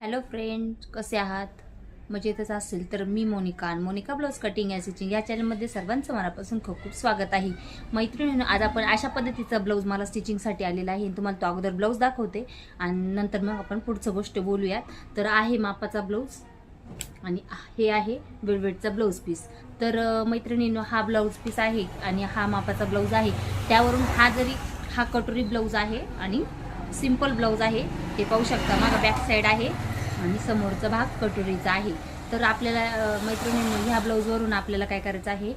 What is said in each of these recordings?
Hello friend कसे आहात? मजेतच असेल तर मी मोनिका मोनिका ब्लाऊज कटिंग या स्टिचिंग या चॅनलमध्ये सर्वांचं मनापासून खूप खूप स्वागत आहे. मैत्रिणीनं आज आपण अशा पद्धतीचा ब्लाऊज मला स्टिचिंगसाठी आलेला आहे. तुम्हाला तो अगोदर ब्लाऊज दाखवते आणि नंतर मग आपण पुढचं गोष्ट बोलूयात. तर आहे मापाचा ब्लाऊज आणि हे आहे वेळवेटचा ब्लाऊज पीस. तर मैत्रिणीनं हा ब्लाऊज पीस आहे आणि हा मापाचा ब्लाऊज आहे. त्यावरून हा जरी हा कटोरी ब्लाऊज आहे आणि सिंपल ब्लाऊज आहे. हे पाहू शकता माझा बॅक साईड आहे. आणि समोरचा भाग कटोरीचा आहे. तर आपल्याला मैत्रिणींनी ह्या ब्लाऊजवरून आपल्याला काय करायचं आहे?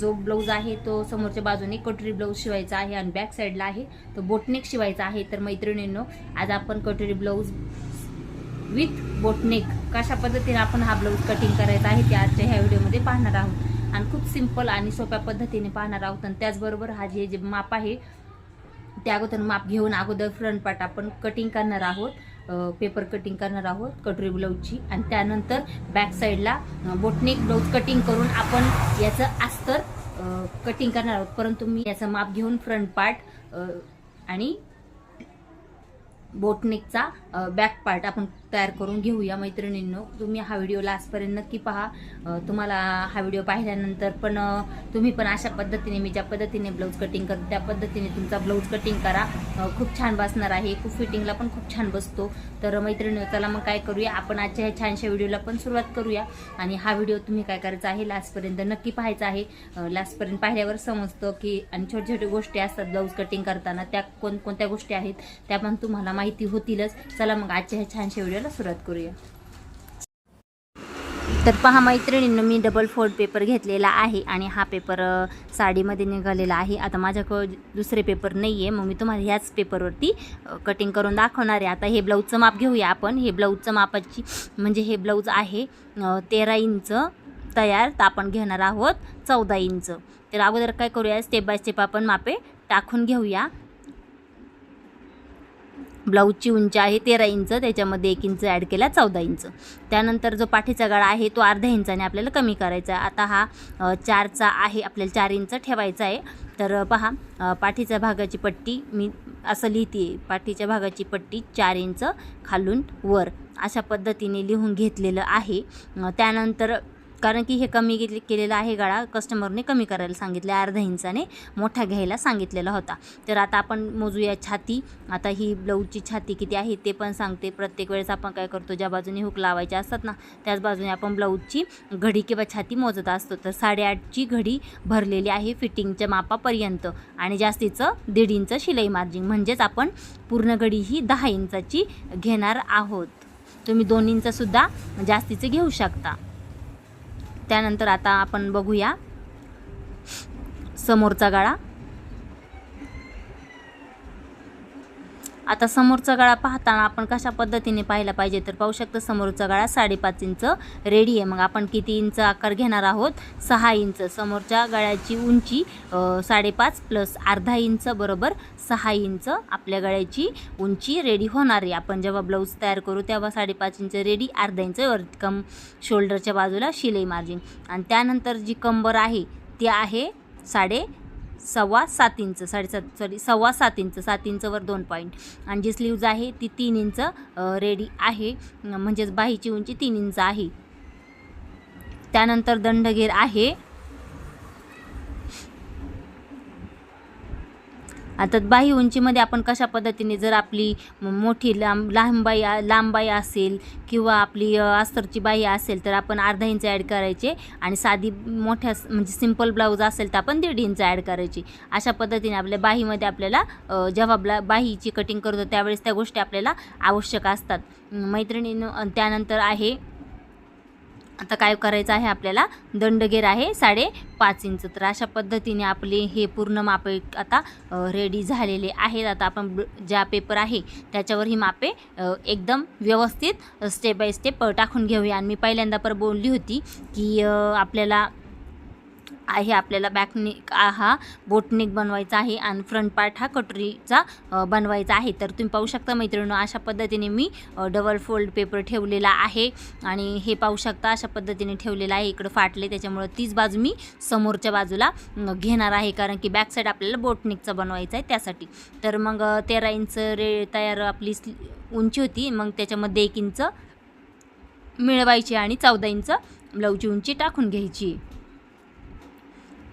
जो ब्लाऊज आहे तो समोरच्या बाजूने कटोरी ब्लाऊज शिवायचा आहे आणि बॅक साईडला आहे. तो बोटनेक शिवायचा आहे. तर मैत्रिणींनो आज आपण कटोरी ब्लाऊज विथ बोटनेक कशा पद्धतीने आपण हा ब्लाऊज कटिंग करायचा आहे ते आजच्या ह्या व्हिडिओमध्ये पाहणार आहोत. आणि खूप सिंपल आणि सोप्या पद्धतीने पाहणार आहोत. आणि त्याचबरोबर हा जे जे माप आहे त्या अगोदर माप घेऊन अगोदर फ्रंट पार्ट आपण कटिंग करणार आहोत. पेपर कटिंग करणार आहोत कटोरी ब्लाऊजची. आणि त्यानंतर बॅक साईडला बोटनेक ब्लाऊज कटिंग करून आपण याचं अस्तर कटिंग करणार आहोत. परंतु मी याचं माप घेऊन फ्रंट पार्ट आणि बोटनेकचा बॅक पार्ट आपण तयार करून घेऊया मैत्रिणींनो. तुम्ही हा व्हिडिओ लास्टपर्यंत नक्की पहा. तुम्हाला हा व्हिडिओ पाहिल्यानंतर पण तुम्ही पण अशा पद्धतीने मी ज्या पद्धतीने ब्लाऊज कटिंग करतो त्या पद्धतीने तुमचा ब्लाऊज कटिंग करा. खूप छान बसणार आहे. खूप फिटिंगला पण खूप छान बसतो. तर मैत्रिणी चला मग काय करूया? आपण आजच्या ह्या छानशा व्हिडिओला पण सुरुवात करूया. आणि हा व्हिडिओ तुम्ही काय करायचा आहे? लास्टपर्यंत नक्की पाहायचा आहे. लास्टपर्यंत पाहिल्यावर समजतं की आणि छोट्या छोट्या गोष्टी असतात ब्लाऊज कटिंग करताना. त्या कोणकोणत्या गोष्टी आहेत? त्या पण तुम्हाला माहिती होतीलच. चला मग आजच्या ह्या छानशा व्हिडिओला सुरुवात करूया. तर पहा मैत्रिणींनं मी डबल फोल्ड पेपर घेतलेला आहे आणि हा पेपर साडीमध्ये निघालेला आहे. आता माझ्याकडं दुसरे पेपर नाही आहे मग मी तुम्हाला ह्याच पेपरवरती कटिंग करून दाखवणार आहे. आता हे ब्लाऊजचं माप घेऊया आपण. हे ब्लाऊजचं मापाची म्हणजे हे ब्लाऊज आहे तेरा इंच तयार. तर आपण घेणार आहोत चौदा इंच. तर अगोदर काय करूया स्टेप बाय स्टेप आपण मापे टाकून घेऊया. ब्लाऊजची उंची आहे तेरा इंच त्याच्यामध्ये एक इंच ॲड केला चौदा इंच. त्यानंतर जो पाठीचा गळा आहे तो अर्ध्या इंचाने आपल्याला कमी करायचा आहे. आता हा चारचा आहे आपल्याला चार इंच ठेवायचा आहे. तर पहा पाठीच्या भागाची पट्टी मी असं लिहिते पाठीच्या भागाची पट्टी चार इंच खालून वर अशा पद्धतीने लिहून घेतलेलं आहे. त्यानंतर कारण की हे कमी घेतले केलेलं आहे गळा. कस्टमरने कमी करायला सांगितलं अर्धा इंचाने मोठा घ्यायला सांगितलेला होता. तर आता आपण मोजूया छाती. आता ही ब्लाऊजची छाती किती आहे ते पण सांगते. प्रत्येक वेळेस आपण काय करतो ज्या बाजूने हुक लावायचे असतात ना त्याच बाजूने आपण ब्लाऊजची घडी किंवा छाती मोजत असतो. तर साडेआठची घडी भरलेली आहे फिटिंगच्या मापापर्यंत. आणि जास्तीचं दीड इंच शिलाई मार्जिन. म्हणजेच आपण पूर्ण घडी ही दहा इंचाची घेणार आहोत. तुम्ही दोन इंचसुद्धा जास्तीचे घेऊ शकता. त्यानंतर आता आपण बघूया समोरचा गाळा. आता समोरचा गळा पाहताना आपण कशा पद्धतीने पाहिला पाहिजे तर पाहू शकतो समोरचा गळा साडेपाच इंच रेडी आहे. मग आपण किती इंच आकार घेणार आहोत? सहा इंच. समोरच्या गळ्याची उंची साडेपाच प्लस अर्धा इंच बरोबर सहा इंच आपल्या गळ्याची उंची रेडी होणार आहे. आपण जेव्हा ब्लाऊज तयार करू तेव्हा साडेपाच इंच रेडी अर्धा इंच वर कम शोल्डरच्या बाजूला शिलाई मार्जिन. आणि त्यानंतर जी कंबर आहे ती आहे साडे सव्वा सात इंच साडेसात सॉरी सव्वा सात इंच सात इंचवर दोन पॉईंट आणि जी स्लीव्ज आहे ती तीन इंच रेडी आहे. म्हणजेच बाहीची उंची तीन इंच आहे. त्यानंतर दंडगेर आहे. आता बाही उंचीमध्ये आपण कशा पद्धतीने जर आपली मोठी लांब लांब बाई असेल किंवा आपली अस्तरची बाई असेल तर आपण अर्धा इंच ॲड करायचे आणि साधी मोठ्या म्हणजे सिंपल ब्लाऊज असेल तर आपण दीड इंच ॲड करायची. अशा पद्धतीने आपल्या बाहीमध्ये आपल्याला जेव्हा ब्ला बाहीची कटिंग करतो त्यावेळेस त्या गोष्टी आपल्याला आवश्यक असतात. मैत्रिणीनं त्यानंतर आहे आता काय करायचं आहे आपल्याला? दंडगेर आहे साडेपाच इंच. तर अशा पद्धतीने आपले हे पूर्ण मापे आता रेडी झालेले आहेत. आता आपण ज्या पेपर आहे त्याच्यावर ही मापे एकदम व्यवस्थित स्टेप बाय स्टेप टाकून घेऊया. आणि मी पहिल्यांदा पर बोलली होती की आपल्याला आहे आपल्याला बॅकनिक हा बोटनिक बनवायचा आहे आणि फ्रंट पार्ट हा कटोरीचा बनवायचा आहे. तर तुम्ही पाहू शकता मैत्रिणी अशा पद्धतीने मी डबल फोल्ड पेपर ठेवलेला आहे आणि हे पाहू शकता अशा पद्धतीने ठेवलेलं आहे. इकडं फाटले त्याच्यामुळं तीच बाजू मी समोरच्या बाजूला घेणार आहे. कारण की बॅक साईड आपल्याला बोटनिकचा बनवायचा आहे त्यासाठी. तर मग तेरा इंच रे तयार आपली उंची होती. मग त्याच्यामध्ये एक इंच मिळवायची आणि चौदा इंच ब्लाऊजची उंची टाकून घ्यायची.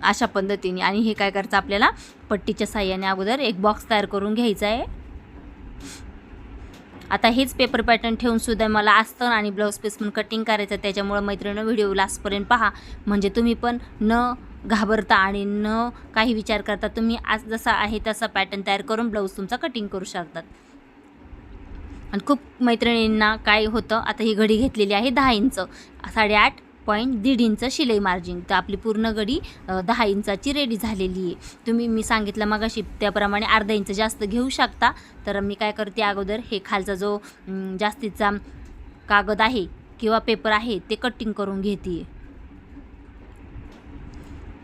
अशा पद्धतीने. आणि हे काय करायचं आपल्याला? पट्टीच्या साह्याने अगोदर एक बॉक्स तयार करून घ्यायचा आहे. आता हेच पेपर पॅटर्न ठेवून सुद्धा मला असतं आणि ब्लाऊज पीस पण कटिंग करायचं आहे. त्याच्यामुळं मैत्रिणी व्हिडिओ लास्टपर्यंत पहा. म्हणजे तुम्ही पण न घाबरता आणि न काही विचार करता तुम्ही आज जसा आहे तसा पॅटर्न तयार करून ब्लाऊज तुमचा कटिंग करू शकतात. आणि खूप मैत्रिणींना काय होतं? आता ही घडी घेतलेली आहे दहा इंच. साडेआठ पॉईंट दीड इंच शिलाई मार्जिन तर आपली पूर्ण गडी दहा इंचाची रेडी झालेली आहे. तुम्ही मी सांगितलं मगाशी त्याप्रमाणे अर्धा इंच जास्त घेऊ शकता. तर मी काय करते अगोदर हे खालचा जो जास्तीचा कागद आहे किंवा पेपर आहे ते कटिंग करून घेते.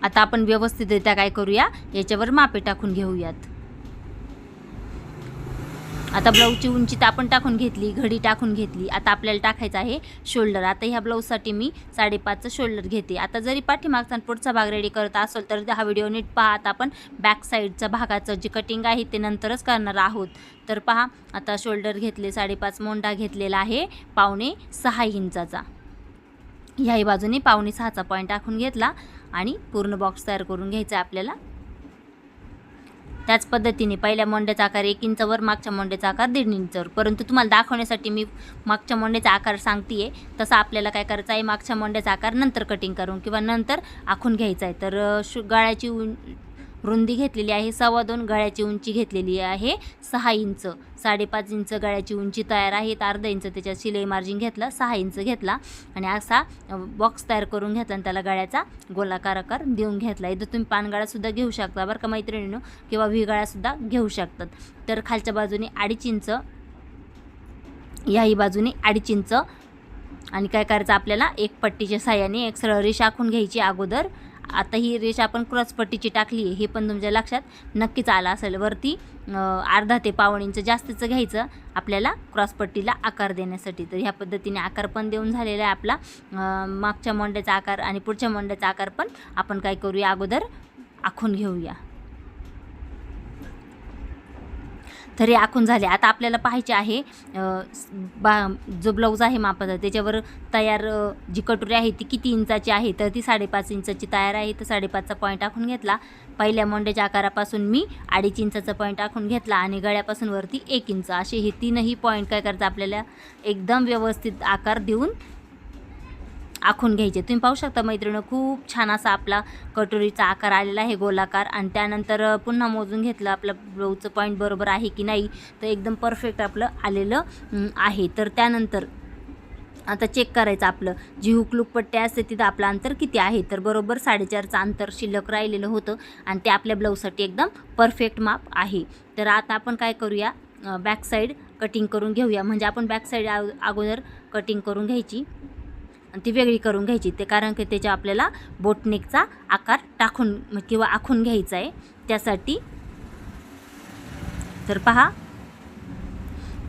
आता आपण व्यवस्थितरित्या काय करूया? याच्यावर मापे टाकून घेऊयात. आता ब्लाऊजची उंची तर आपण टाकून घेतली घडी टाकून घेतली. आता आपल्याला टाकायचं आहे शोल्डर आता ह्या ब्लाऊजसाठी मी साडेपाचचं शोल्डर घेते. आता जरी पाठीमागचा आणि पुढचा भाग रेडी करत असेल तर हा व्हिडिओ नीट पहा. आता आपण बॅक साईडच्या भागाचं जे कटिंग आहे ते नंतरच करणार आहोत. तर पहा आता शोल्डर घेतले साडेपाच मोंडा घेतलेला आहे. पावणे सहा इंचाचा. ह्याही बाजूने पावणे सहाचा पॉईंट टाकून घेतला आणि पूर्ण बॉक्स तयार करून घ्यायचा आहे आपल्याला. त्याच पद्धतीने पहिल्या मोंड्याचा आकार एक इंचवर मागच्या मोंड्याचा आकार दीड इंचवर परंतु तुम्हाला दाखवण्यासाठी मी मागच्या मोंड्याचा आकार सांगते तसं आपल्याला काय करायचं आहे मागच्या मोंड्याचा आकार नंतर कटिंग करून किंवा नंतर आखून घ्यायचा आहे. तर शु गळ्याची उं रुंदी घेतलेली आहे. सव्वा दोन गळ्याची उंची घेतलेली आहे. सहा इंच साडेपाच इंच गळ्याची उंची तयार आहे. तर अर्धा इंच त्याच्यात शिलाई मार्जिन घेतला सहा इंच घेतला आणि असा बॉक्स तयार करून घेतला आणि त्याला गळ्याचा गोलाकार आकार देऊन घेतला. इथं तुम्ही पानगळासुद्धा घेऊ शकता बरं का मैत्रिणीनं किंवा व्ही घेऊ शकतात. तर खालच्या बाजूने अडीच इंच याही बाजूने अडीच इंच आणि काय करायचं आपल्याला? एक पट्टीच्या साह्याने एक सरळ रेष आखून घ्यायची अगोदर. आता ही रेष आपण क्रॉस पट्टीची टाकली आहे हे पण तुमच्या लक्षात नक्कीच आलं असेल. वरती अर्धा ते पाऊण इंच जास्तीचं घ्यायचं आपल्याला क्रॉसपट्टीला आकार देण्यासाठी. तर ह्या पद्धतीने आकार पण देऊन झालेला आहे आपला. मागच्या मोंड्याचा आकार आणि पुढच्या मोंड्याचा आकार पण आपण काय करूया? अगोदर आखून घेऊया. तर हे आखून झाले. आता आपल्याला पाहायचे आहे बा जो ब्लाऊज आहे मापाचा त्याच्यावर तयार जी कटोरी आहे ती किती इंचाची आहे? तर ती साडेपाच इंचाची तयार आहे. तर साडेपाचचा पॉईंट आखून घेतला. पहिल्या मोंड्याच्या आकारापासून मी अडीच इंचाचा पॉईंट आखून घेतला आणि गळ्यापासून वरती एक इंच. असे हे तीनही पॉईंट काय करतं आपल्याला? एकदम व्यवस्थित आकार देऊन आखून घ्यायचे. तुम्ही पाहू शकता मैत्रिणं खूप छान असा आपला कटोरीचा आकार आलेला आहे गोलाकार. आणि त्यानंतर पुन्हा मोजून घेतलं आपलं ब्लाऊजचं पॉईंट बरोबर आहे की नाही तर एकदम परफेक्ट आपलं आलेलं आहे. तर त्यानंतर आता चेक करायचं आपलं. जी हुकलूक पट्टी असते तिथं आपलं अंतर किती आहे? तर बरोबर साडेचारचं अंतर शिल्लक राहिलेलं होतं. आणि ते आपल्या ब्लाऊजसाठी एकदम परफेक्ट माप आहे. तर आता आपण काय करूया? बॅक साईड कटिंग करून घेऊया. म्हणजे आपण बॅक साईड अगोदर कटिंग करून घ्यायची. आणि ती वेगळी करून घ्यायची. ते कारण की त्याच्या आपल्याला बोटनेकचा आकार टाकून किंवा आखून घ्यायचा आहे. त्यासाठी तर पहा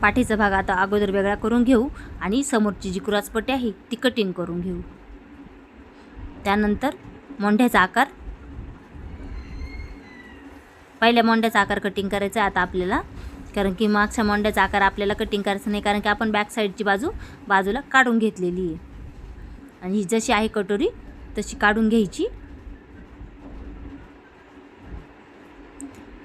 पाठीचा भाग आता अगोदर वेगळा करून घेऊ आणि समोरची जी कुराचपट्टी आहे ती कटिंग करून घेऊ. त्यानंतर मोंढ्याचा आकार. पहिल्या मोंड्याचा आकार कटिंग करायचा आहे आता आपल्याला. कारण की मागच्या मोंड्याचा आकार आपल्याला कटिंग करायचा नाही कारण की आपण बॅक साईडची बाजू बाजूला काढून घेतलेली आहे. आणि ही जशी आहे कटोरी तशी काढून घ्यायची.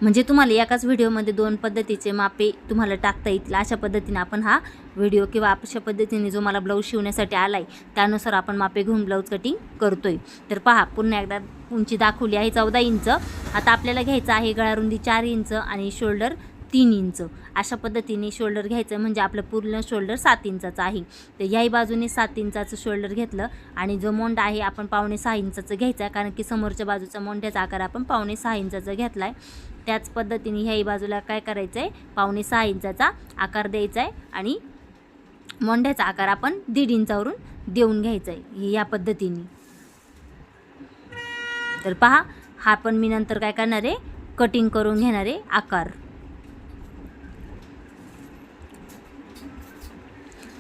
म्हणजे तुम्हाला एकाच व्हिडिओमध्ये दोन पद्धतीचे मापे तुम्हाला टाकता येतील. अशा पद्धतीने आपण हा व्हिडिओ किंवा अशा पद्धतीने जो मला ब्लाऊज शिवण्यासाठी आला आहे त्यानुसार आपण मापे घेऊन ब्लाऊज कटिंग करतो आहे तर पहा पुन्हा एकदा उंची दाखवली आहे चौदा इंच. आता आपल्याला घ्यायचं आहे गळारुंदी चार इंच आणि शोल्डर तीन इंच. अशा पद्धतीने शोल्डर घ्यायचं म्हणजे आपलं पूर्ण शोल्डर सात इंचाचं आहे. तर याही बाजूने सात इंचाचं शोल्डर घेतलं आणि जो मोंडा आहे आपण पावणे सहा इंचाचं घ्यायचा आहे. कारण की समोरच्या बाजूचा मोंड्याचा आकार आपण पावणे सहा इंचाचा घेतला आहे त्याच पद्धतीने ह्याही बाजूला काय करायचं आहे पावणे सहा इंचाचा आकार द्यायचा आहे आणि मोंड्याचा आकार आपण दीड इंचावरून देऊन घ्यायचा आहे या पद्धतीने. तर पहा हा पण मी नंतर काय करणार? आहे कटिंग करून घेणार आहे आकार.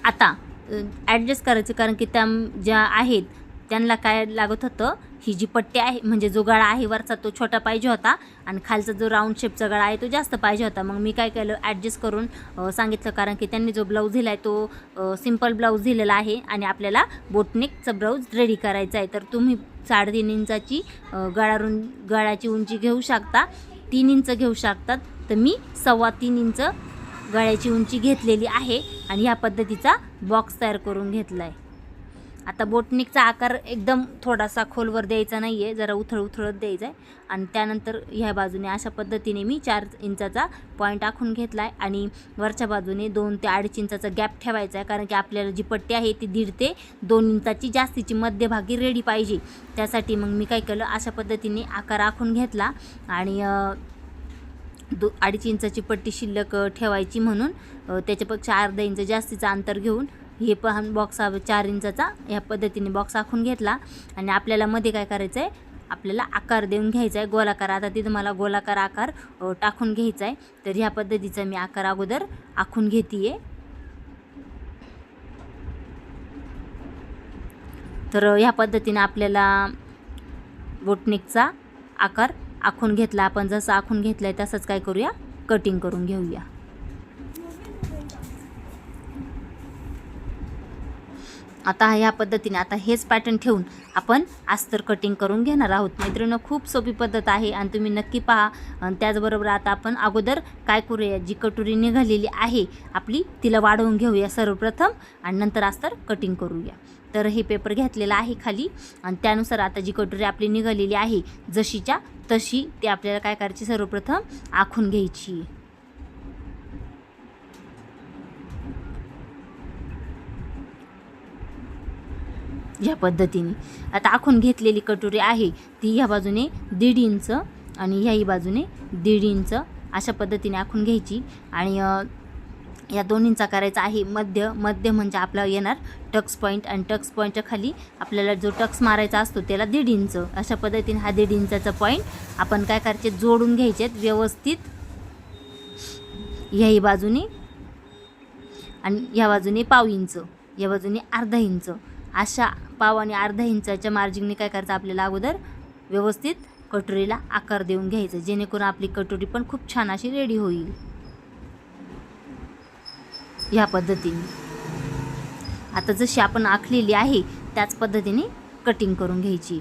आता ॲडजस्ट करायचं कारण की त्या ज्या आहेत त्यांना काय लागत होतं ही जी पट्टी आहे म्हणजे जो गळा आहे वरचा तो छोटा पाहिजे होता आणि खालचा जो राऊंड शेपचा गळा आहे तो जास्त पाहिजे होता. मग मी काय केलं ॲडजस्ट करून सांगितलं कारण की त्यांनी जो ब्लाऊज दिला आहे तो सिंपल ब्लाऊज दिलेला आहे आणि आपल्याला बोटनेकचा ब्लाऊज रेडी करायचा आहे. तर तुम्ही साडेतीन इंचाची गळारून गळाची उंची घेऊ शकता तीन इंच घेऊ शकतात तर मी सव्वा तीन इंच गळ्याची उंची घेतलेली आहे आणि ह्या पद्धतीचा बॉक्स तयार करून घेतला आहे आता बोटनिकचा आकार एकदम थोडासा खोलवर द्यायचा नाही आहे जरा उथळ उथळत द्यायचा आहे आणि त्यानंतर ह्या बाजूने अशा पद्धतीने मी चार इंचाचा पॉईंट आखून घेतला आहे आणि वरच्या बाजूने दोन ते अडीच इंचाचा गॅप ठेवायचा आहे कारण की आपल्याला जी पट्टी आहे ती दीड ते दोन इंचाची जास्तीची मध्यभागी रेडी पाहिजे. त्यासाठी मग मी काय केलं अशा पद्धतीने आकार आखून घेतला आणि दो अडीच इंचाची पट्टी शिल्लक ठेवायची म्हणून त्याच्यापेक्षा अर्धा इंच जास्तीचं अंतर घेऊन हे पण बॉक्स हा चार इंचाचा ह्या पद्धतीने बॉक्स आखून घेतला. आणि आपल्याला मध्ये काय करायचं आहे आपल्याला आकार देऊन घ्यायचा आहे गोलाकार आता तिथं मला गोलाकार आकार टाकून घ्यायचा आहे तर ह्या पद्धतीचा मी आकार अगोदर आखून घेते आहे तर ह्या पद्धतीने आपल्याला बोटनिकचा आकार आखून घेतला आपण जसं आखून घेतलं आहे तसंच काय करूया? कटिंग करून घेऊया. आता ह्या पद्धतीने आता हेच पॅटर्न ठेवून आपण अस्तर कटिंग करून घेणार आहोत. मैत्रिणी खूप सोपी पद्धत आहे आणि तुम्ही नक्की पहा. आणि त्याचबरोबर आता आपण अगोदर काय करूया? जी कटोरी निघालेली आहे आपली तिला वाढवून घेऊया सर्वप्रथम आणि नंतर अस्तर कटिंग करूया. तर हे पेपर घेतलेला आहे खाली. आणि त्यानुसार आता जी कटोरी आपली निघालेली आहे जशीच्या तशी ती आपल्याला काय करायची? सर्वप्रथम आखून घ्यायची. या पद्धतीने. आता आखून घेतलेली कटोरी आहे ती ह्या बाजूने दीड इंच आणि ह्याही बाजूने दीड इंच अशा पद्धतीने आखून घ्यायची. आणि या दोन्हींचा करायचा आहे. मध्य मध्य म्हणजे आपला येणार टक्स पॉईंट आणि टक्स पॉईंटच्या खाली आपल्याला जो टक्स मारायचा असतो त्याला दीड इंच. अशा पद्धतीने हा दीड इंचाचा पॉईंट आपण काय करायचे? जोडून घ्यायचे व्यवस्थित ह्याही बाजूने आणि ह्या बाजूने पाव इंच या बाजूने अर्धा इंच. अशा पाव आणि अर्धा इंचाच्या मार्जिंगने काय करायचं? आपल्याला अगोदर व्यवस्थित कटोरीला आकार देऊन घ्यायचं. जेणेकरून आपली कटोरी पण खूप छान अशी रेडी होईल. ह्या पद्धतीने. आता जशी आपण आखलेली आहे त्याच पद्धतीने कटिंग करून घ्यायची.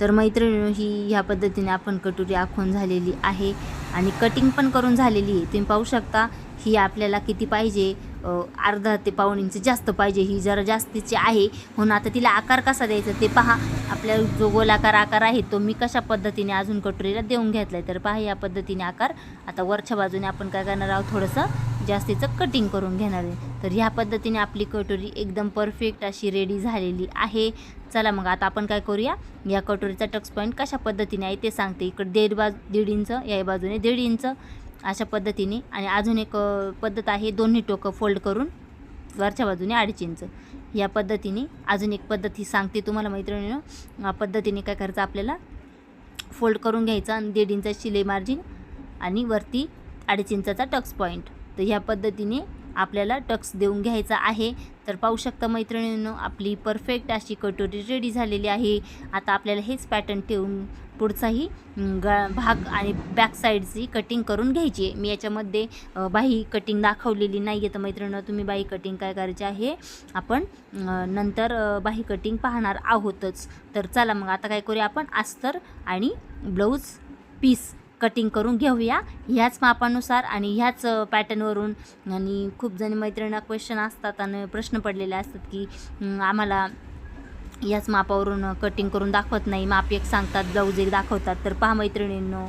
तर मैत्रिणी ही ह्या पद्धतीने आपण कटोरी आखून झालेली आहे आणि कटिंग पण करून झालेली आहे. तुम्ही पाहू शकता ही आपल्याला किती पाहिजे? अर्धा ते पाऊण इंच जास्त पाहिजे. ही जरा जास्तीची आहे. म्हणून आता तिला आकार कसा द्यायचा ते पहा. आपल्या जो गोलाकार आकार आहे तो मी कशा पद्धतीने अजून कटोरीला देऊन घेतला आहे तर पहा या पद्धतीने आकार. आता वरच्या बाजूने आपण काय करणार आहोत? थोडंसं जास्तीचं कटिंग करून घेणार आहे. तर ह्या पद्धतीने आपली कटोरी एकदम परफेक्ट अशी रेडी झालेली आहे. चला मग आता आपण काय करूया? या कटोरीचा टक्स पॉईंट कशा पद्धतीने आहे ते सांगते. इकडे दीड बाज दीड इंच या बाजूने दीड इंच. अशा पद्धतीने. आणि अजून एक पद्धत आहे दोन्ही टोकं फोल्ड करून वरच्या बाजूने अडीच इंच. या पद्धतीने अजून एक पद्धत ही सांगते तुम्हाला मैत्रिणीनं. पद्धतीने काय करायचं आपल्याला? फोल्ड करून घ्यायचा आणि दीड इंचा शिलाई मार्जिन आणि वरती अडीच इंचाचा टक्स पॉईंट तर ह्या पद्धतीने आपल्याला टक्स देऊन घ्यायचा आहे. तर पाहू शकता मैत्रिणींनो आपली परफेक्ट अशी कटोरी रेडी झालेली आहे. आता आपल्याला हेच पॅटर्न ठेवून पुढचाही ग भाग आणि बॅक साईडची कटिंग करून घ्यायची आहे. मी याच्यामध्ये बाही कटिंग दाखवलेली नाही आहे तर मैत्रिणीनं तुम्ही बाही कटिंग काय करायची आहे? आपण नंतर बाही कटिंग पाहणार आहोतच. तर चला मग आता काय करूया आपण? अस्तर आणि ब्लाऊज पीस कटिंग करून घेऊया. ह्याच मापानुसार आणि ह्याच पॅटर्नवरून आणि खूप जणी मैत्रिणींना क्वेश्चन असतात आणि प्रश्न पडलेले असतात की आम्हाला याच मापावरून कटिंग करून दाखवत नाही. माप एक सांगतात ब्लाऊज एक दाखवतात. तर पहा मैत्रिणींनो.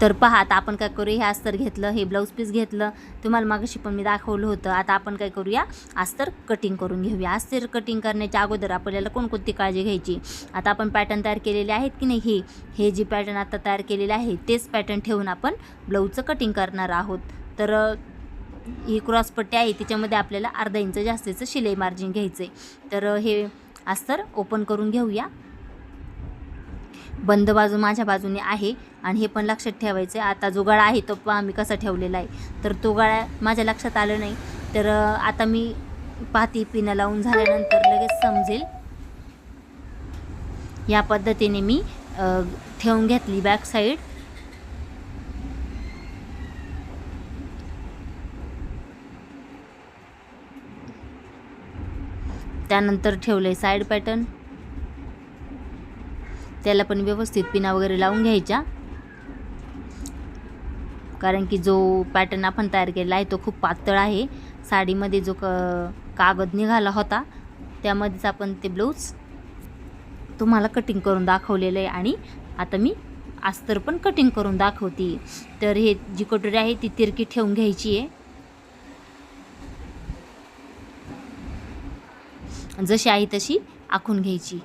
तर पहा आता आपण काय करूया हे अस्तर घेतलं हे ब्लाऊज पीस घेतलं. तुम्हाला मागाशी पण मी दाखवलं होतं. आता आपण काय करूया अस्तर कटिंग करून घेऊया. अस्तर कटिंग करण्याच्या अगोदर आपल्याला कोणकोणती काळजी घ्यायची? आता आपण पॅटर्न तयार केलेले आहेत की नाही? हे हे जे पॅटर्न आता तयार केलेले आहे तेच पॅटर्न ठेवून आपण ब्लाऊजचं कटिंग करणार आहोत. तर ही क्रॉस पट्टी आहे तिच्यामध्ये आपल्याला अर्धा इंच जास्तीचं शिलाई मार्जिन घ्यायचं आहे तर हे अस्तर ओपन करून घेऊया. बंद बाजू माझ्या बाजूने आहे आणि हे पण लक्षात ठेवायचं आहे आता जो गळा आहे तो पहा मी कसा ठेवलेला आहे. तर तो गळा माझ्या लक्षात आलं नाही. तर आता मी पाती पिणं लावून झाल्यानंतर लगेच समजेल. या पद्धतीने मी ठेवून घेतली बॅक साईड त्यानंतर ठेवले साईड पॅटर्न त्याला पण व्यवस्थित पिना वगैरे लावून घ्यायच्या. कारण की जो पॅटर्न आपण तयार केलेला आहे तो खूप पातळ आहे. साडीमध्ये जो क कागद निघाला होता त्यामध्येच आपण ते ब्लाऊज तुम्हाला कटिंग करून दाखवलेलं आहे आणि आता मी अस्तर पण कटिंग करून दाखवते. तर हे जी कटोरी आहे ती तिरकी ठेवून घ्यायची आहे. जशी आहे तशी आखून घ्यायची.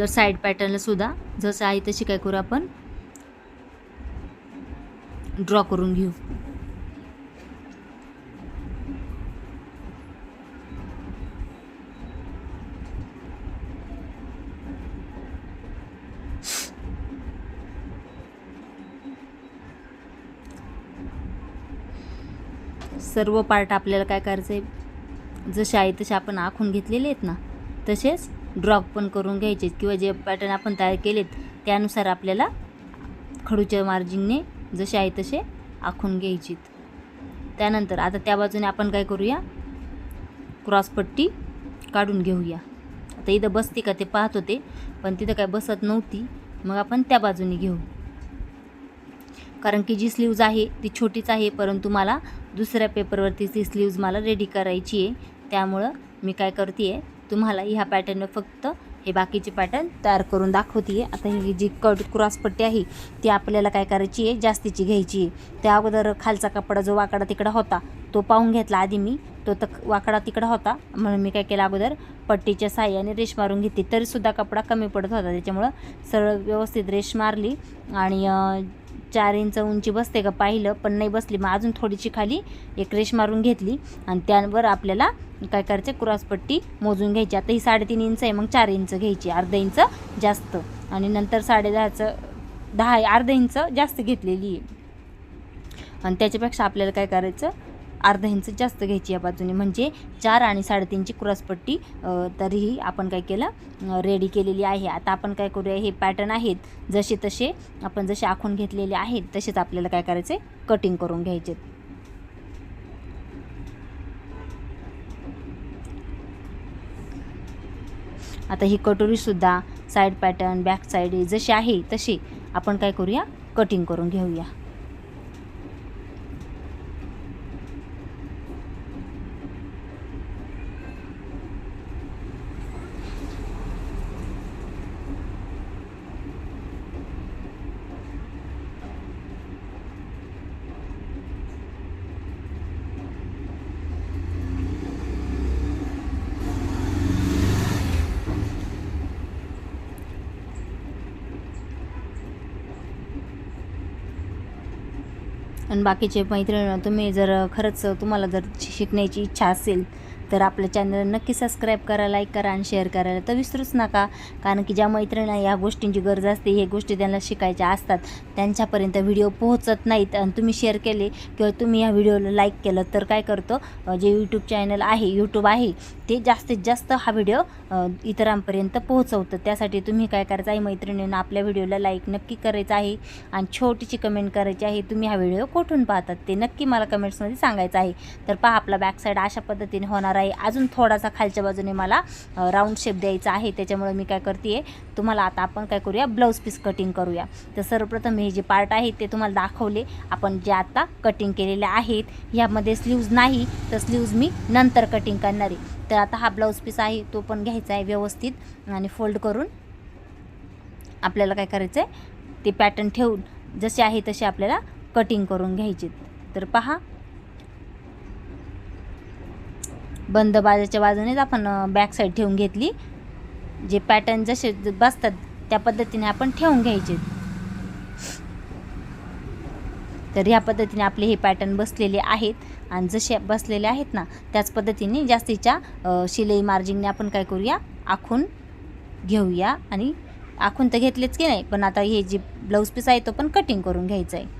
तर साईड पॅटर्नला सुद्धा जसं आहे तशी काय करू आपण? ड्रॉ करून घेऊ. सर्व पार्ट आपल्याला काय करायचं आहे जसे आहे तसे आपण आखून घेतलेले आहेत ना तसेच ड्रॉप पण करून घ्यायचे किंवा जे पॅटर्न आपण तयार केलेत त्यानुसार आपल्याला खडूच्या मार्जिंगने जसे आहे तसे आखून घ्यायचे. त्यानंतर आता त्या बाजूने आपण काय करूया? क्रॉसपट्टी काढून घेऊया. आता इथं बसते का ते पाहत होते पण तिथं काय बसत नव्हती. मग आपण त्या बाजूने घेऊ. कारण की जी स्लीव्ज आहे ती छोटीच आहे परंतु मला दुसऱ्या पेपरवरती ती स्लीव्ज मला रेडी करायची आहे. त्यामुळं मी काय करते आहे तुम्हाला ह्या पॅटर्नवर फक्त हे बाकीचे पॅटर्न तयार करून दाखवते आहे आता ही जी कट क्रॉसपट्टी आहे ती आपल्याला काय करायची आहे? जास्तीची घ्यायची आहे. त्या अगोदर खालचा कपडा जो वाकडा तिकडा होता तो पाहून घेतला आधी मी. तो तर वाकडा तिकडा होता. म्हणून मी काय केलं अगोदर पट्टीच्या साह्याने रेश मारून घेतली. तरीसुद्धा कपडा कमी पडत होता. त्याच्यामुळं सरळ व्यवस्थित रेश मारली आणि चार इंच उंची बसते का पाहिलं पण नाही बसली. मग अजून थोडीशी खाली एक रेश मारून घेतली आणि त्यावर आपल्याला काय करायचं क्रॉसपट्टी मोजून घ्यायची. आता ही साडेतीन इंच आहे मग चार इंच घ्यायची. अर्धा इंच जास्त. आणि नंतर साडेदहाचं दहा अर्धा इंच जास्त घेतलेली आहे. आणि त्याच्यापेक्षा आपल्याला काय करायचं? अर्धा इंच जास्त घ्यायची या बाजूने. म्हणजे चार आणि साडेतीनची क्रॉसपट्टी तरीही आपण काय केलं? रेडी केलेली आहे. आता आपण काय करूया? हे पॅटर्न आहेत. जसे तसे आपण जसे आखून घेतलेले आहेत तसेच आपल्याला काय करायचे कटिंग करून घ्यायचे. आता ही कटोरीसुद्धा साईड पॅटर्न बॅक साईड जशी आहे तशी आपण काय करूया? कटिंग करून घेऊया. आणि बाकीचे मैत्रिणी तुम्ही जर खरंच तुम्हाला जर शिकण्याची इच्छा असेल तर आपलं चॅनल नक्की सबस्क्राईब करा लाईक करा आणि शेअर करायला तर विसरूच नका कारण की ज्या मैत्रिणींना या गोष्टींची गरज असते हे गोष्टी त्यांना शिकायच्या असतात. त्यांच्यापर्यंत व्हिडिओ पोहोचत नाहीत आणि तुम्ही शेअर केले किंवा तुम्ही या व्हिडिओला लाईक केलं तर काय करतो? जे यूट्यूब चॅनल आहे यूट्यूब आहे ते जास्तीत जास्त हा व्हिडिओ इतरांपर्यंत पोहोचवतं. त्यासाठी तुम्ही काय करायचं आहे मैत्रिणींना आपल्या व्हिडिओला लाईक नक्की करायचं आहे आणि छोटीशी कमेंट करायची आहे. तुम्ही हा व्हिडिओ कुठून पाहतात? ते नक्की मला कमेंट्समध्ये सांगायचं आहे. तर पहा आपला बॅकसाईड अशा पद्धतीने होणार आहे. अजून थोडासा खालच्या बाजूने मला राऊंड शेप द्यायचा आहे. त्याच्यामुळे मी काय करते तुम्हाला आता आपण काय करूया ब्लाऊज पीस कटिंग करूया. तर सर्वप्रथम हे जे पार्ट आहेत ते तुम्हाला दाखवले. आपण जे आता कटिंग केलेले आहेत ह्यामध्ये स्लीव्ज नाही तर स्लीव्ज मी नंतर कटिंग करणार आहे. तर आता हा ब्लाऊज पीस आहे तो पण घ्यायचा आहे व्यवस्थित आणि फोल्ड करून. आपल्याला काय करायचं आहे ते पॅटर्न ठेवून जसे आहे तसे आपल्याला कटिंग करून घ्यायचे. तर पहा. बंद बाजाच्या बाजूनेच आपण बॅक साईड ठेवून घेतली. जे पॅटर्न जसे बसतात त्या पद्धतीने आपण ठेवून घ्यायचे. तर ह्या पद्धतीने आपले हे पॅटर्न बसलेले आहेत. आणि जसे बसलेले आहेत ना त्याच पद्धतीने जास्तीच्या शिलाई मार्जिंगने आपण काय करूया? आखून घेऊया आणि आखून तर घेतलेच की नाही पण आता हे जे ब्लाऊज पीस आहे तो पण कटिंग करून घ्यायचा आहे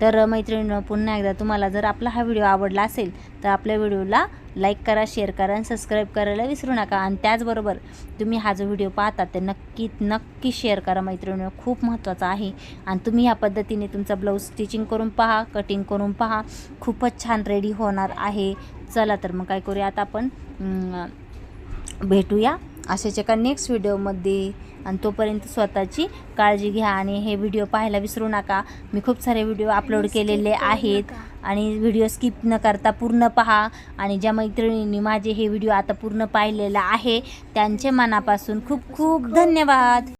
तर मैत्रिणीनं पुन्हा एकदा तुम्हाला जर आपला हा व्हिडिओ आवडला असेल तर आपल्या व्हिडिओला लाईक करा शेअर करा आणि सबस्क्राईब करायला विसरू नका. आणि त्याचबरोबर तुम्ही हा जो व्हिडिओ पाहता ते नक्की नक्की शेअर करा मैत्रिणींनो. खूप महत्त्वाचा आहे. आणि तुम्ही ह्या पद्धतीने तुमचा ब्लाऊज स्टिचिंग करून पहा कटिंग करून पहा. खूपच छान रेडी होणार आहे. चला तर मग काय करूया? आता आपण भेटूया अशाच एका नेक्स्ट व्हिडिओमध्ये. आणि तोपर्यंत स्वतःची काळजी घ्या आणि हे व्हिडिओ पाहायला विसरू नका. मी खूप सारे व्हिडिओ अपलोड केलेले आहेत. आणि व्हिडिओ स्किप न करता पूर्ण पहा. आणि ज्या मैत्रिणींनी माझे हे व्हिडिओ आता पूर्ण पाहिलेला आहे त्यांचे मनापासून खूप खूप धन्यवाद.